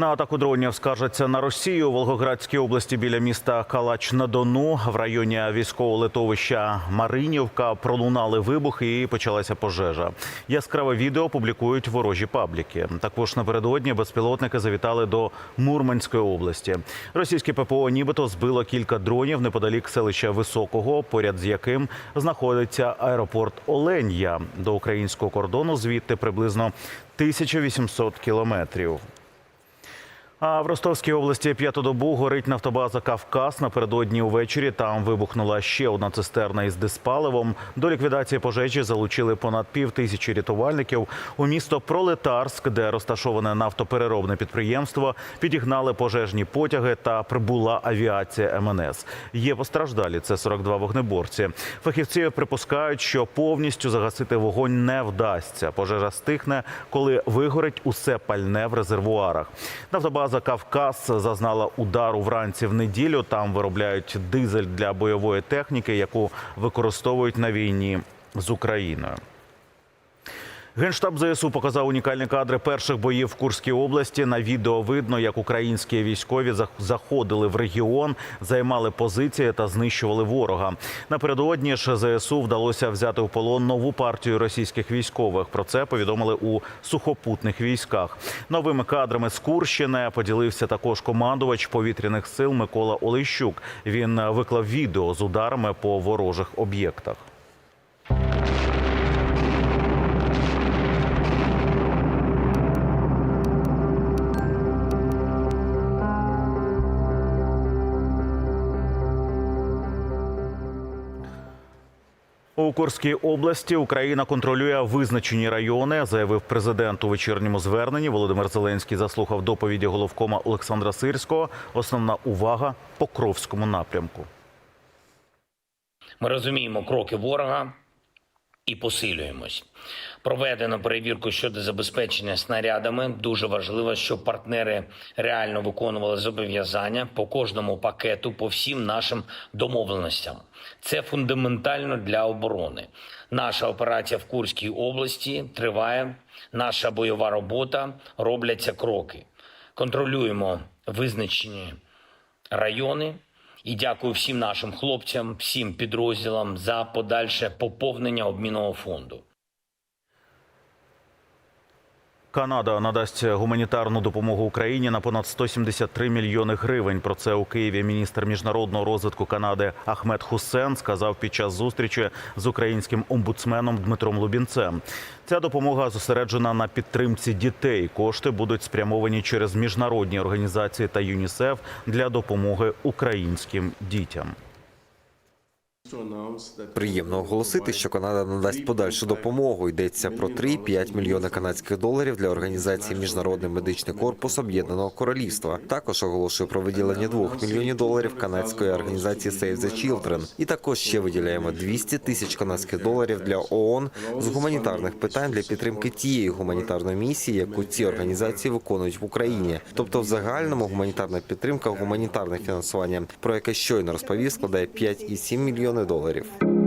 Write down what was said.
На атаку дронів скаржаться на Росію у Волгоградській області біля міста Калач на Дону в районі військового литовища Маринівка пролунали вибухи і почалася пожежа. Яскраве відео публікують ворожі пабліки. Також напередодні безпілотники завітали до Мурманської області. Російське ППО нібито збило кілька дронів неподалік селища Високого, поряд з яким знаходиться аеропорт Оленя. До українського кордону звідти приблизно 1800 кілометрів. А в Ростовській області п'яту добу горить нафтобаза Кавказ. Напередодні увечері там вибухнула ще одна цистерна із диспаливом. До ліквідації пожежі залучили понад пів тисячі рятувальників. У місто Пролетарськ, де розташоване нафтопереробне підприємство, підігнали пожежні потяги та прибула авіація МНС. Є постраждалі. Це 42 вогнеборці. Фахівці припускають, що повністю загасити вогонь не вдасться. Пожежа стихне, коли вигорить усе пальне в резервуарах. Нафтобаза Кавказ зазнала удару вранці в неділю. Там виробляють дизель для бойової техніки, яку використовують на війні з Україною. Генштаб ЗСУ показав унікальні кадри перших боїв в Курській області. На відео видно, як українські військові зах- заходили в регіон, займали позиції та знищували ворога. Напередодні ж ЗСУ вдалося взяти у полон нову партію російських військових. Про це повідомили у сухопутних військах. Новими кадрами з Курщини поділився також командувач повітряних сил Микола Олещук. Він виклав відео з ударами по ворожих об'єктах. У Курській області Україна контролює визначені райони, заявив президент у вечірньому зверненні. Володимир Зеленський заслухав доповіді головкома Олександра Сирського. Основна увага Покровському напрямку. Ми розуміємо кроки ворога і посилюємось. Проведено перевірку щодо забезпечення снарядами. Дуже важливо, щоб партнери реально виконували зобов'язання по кожному пакету, по всім нашим домовленостям. Це фундаментально для оборони. Наша операція в Курській області триває. Наша бойова робота робляться кроки. Контролюємо визначені райони. І дякую всім нашим хлопцям, всім підрозділам за подальше поповнення обмінного фонду. Канада надасть гуманітарну допомогу Україні на понад 173 мільйони гривень. Про це у Києві міністр міжнародного розвитку Канади Ахмед Хуссен сказав під час зустрічі з українським омбудсменом Дмитром Лубінцем. Ця допомога зосереджена на підтримці дітей. Кошти будуть спрямовані через міжнародні організації та ЮНІСЕФ для допомоги українським дітям. Приємно оголосити, що Канада надасть подальшу допомогу. Йдеться про 3-5 мільйони канадських доларів для організації Міжнародний медичний корпус Об'єднаного Королівства. Також оголошую про виділення 2 мільйонів доларів канадської організації Save the Children. І також ще виділяємо 200 тисяч канадських доларів для ООН з гуманітарних питань для підтримки тієї гуманітарної місії, яку ці організації виконують в Україні. Тобто, в загальному гуманітарна підтримка, гуманітарне фінансування, про яке щойно розповів, складає 5,7 доларів.